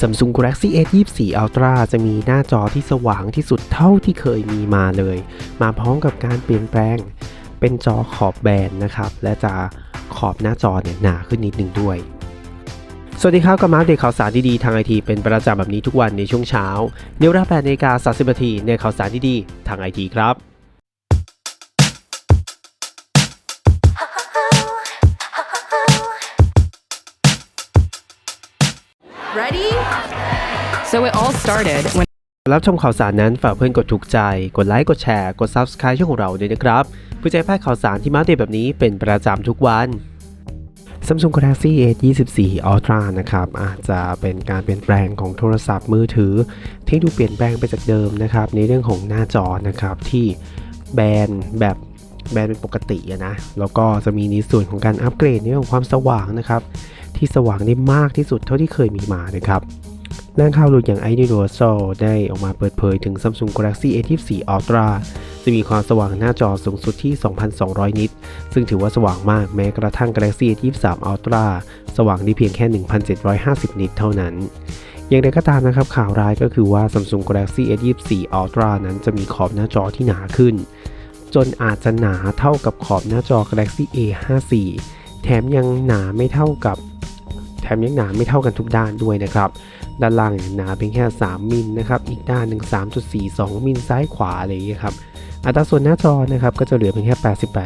Samsung Galaxy S24 Ultra จะมีหน้าจอที่สว่างที่สุดเท่าที่เคยมีมาเลย มาพร้อมกับการเปลี่ยนแปลง เป็นจอขอบแบนนะครับ และจะขอบหน้าจอเนี่ยหนาขึ้นนิดนึงด้วยสวัสดีครับกับมาอัปเดตข่าวสารดีๆทางไอทีเป็นประจำแบบนี้ทุกวันในช่วงเช้าในเวลา8นาฬิกา30นาทีในข่าวสารดีๆทางไอทีครับ So it all started when รับชมข่าวสารนั้นฝากเพื่อนกดถูกใจ กดไลค์ กดแชร์ กด Subscribe ช่องของเราด้วยนะครับเพื่อจะให้พลาดข่าวสารที่มาเดตแบบนี้เป็นประจำทุกวัน Samsung Galaxy S24 Ultra นะครับอาจจะเป็นการเปลี่ยนแปลงของโทรศัพท์มือถือ ที่ดูเปลี่ยนแปลงไปจากเดิมนะครับในเรื่องของหน้าจอนะครับที่แบนแบบแบนเป็นปกติอะนะแล้วก็จะมีในส่วนของการอัปเกรดในเรื่องของความสว่างนะครับที่สว่างได้มากที่สุดเท่าที่เคยมีมานะครับ แหล่งข่าวหลุดอย่าง iUniversal ได้ออกมาเปิดเผยถึง Samsung Galaxy A24 Ultra จะมีความสว่างหน้าจอสูงสุดที่ 2,200 นิต ซึ่งถือว่าสว่างมากแม้กระทั่ง Galaxy A23 Ultra สว่างได้เพียงแค่ 1,750 นิตเท่านั้น อย่างไรก็ตามนะครับข่าวร้ายก็คือว่า Samsung Galaxy A24 Ultra นั้นจะมีขอบหน้าจอที่หนาขึ้น จนอาจจะหนาเท่ากับขอบหน้าจอ Galaxy A54 แถมยังหนาไม่เท่ากับ แถมยังหนาไม่เท่ากันทุกด้านด้วยนะครับ ด้านล่างหนาเพียงแค่ 3 มิลนะครับอีกด้านหนึ่ง3.42 มิลซ้ายขวาอะไรอย่างเงี้ยครับอัตราส่วนหน้าจอนะครับก็จะเหลือเพียงแค่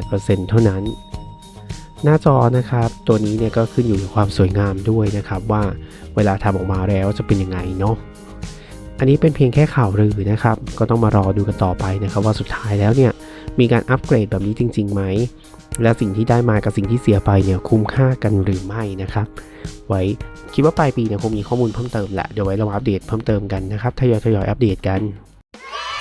88%เท่านั้น หน้าจอนะครับ ตัวนี้เนี่ยก็ขึ้นอยู่กับความสวยงามด้วยนะครับ ว่าเวลาทำออกมาแล้วจะเป็นยังไงเนาะอันนี้เป็นเพียงแค่ข่าวลือนะครับ ก็ต้องมารอดูกันต่อไปนะครับ ว่าสุดท้ายแล้วเนี่ยมีการอัปเกรดแบบนี้จริงๆไหม และสิ่งที่ได้มากับสิ่งที่เสียไปเนี่ยคุ้มค่ากันหรือไม่นะครับ ไว้คิดว่าปลายปีเนี่ยคงมีข้อมูลเพิ่มเติมแหละเดี๋ยวไว้เราอัปเดตเพิ่มเติมกันนะครับทยอยทยอยอัปเดตกัน